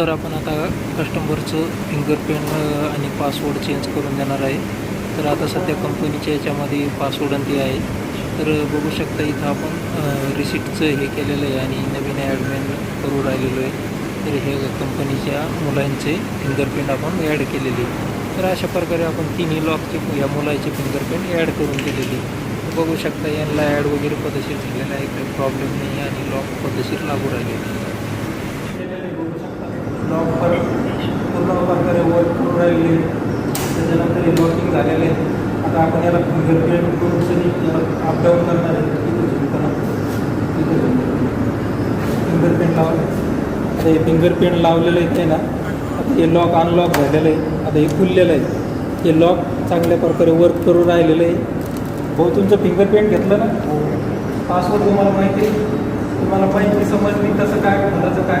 तर आपण आता कस्टमरचं फिंगरप्रिंट आणि पासवर्ड चेंज करून देणार आहे. तर आता सध्या कंपनीच्या याच्यामध्ये पासवर्ड आणि ते आहे. तर बघू शकता इथं आपण रिसिप्टचं हे केलेलं आहे आणि नवीन ॲडमिन करून राहिलेलो आहे. तर हे कंपनीच्या मुलांचे फिंगरप्रिंट आपण ॲड केलेले आहे. तर अशा प्रकारे आपण तिन्ही लॉकचे या मुलाचे फिंगरप्रिंट ॲड करून दिलेले आहे. बघू शकता यांना ॲड वगैरे पद्धतशीर झालेला आहे. काही प्रॉब्लेम नाही आणि लॉक पद्धतशीर लागू राहिले लॉक पूर्ण प्रकारे वर्क करून राहिले. त्याच्यानंतर हे लॉकिंग झालेले. आहे आता आपण याला फिंगरप्रिंट करून सगळी अपडाऊन करणार आहे. फिंगरप्रिंट लावलं आता हे फिंगरप्रिंट लावलेलं आहे ते ना. आता हे लॉक अनलॉक झालेलं आहे आता हे खुललेलं आहे हे लॉक चांगल्या प्रकारे वर्क करून राहिलेलं आहे. भाऊ तुमचं फिंगरप्रिंट घेतलं ना? पासवर्ड तुम्हाला माहिती आहे? तुम्हाला माहिती समजली? तसं काय भरायचं काय?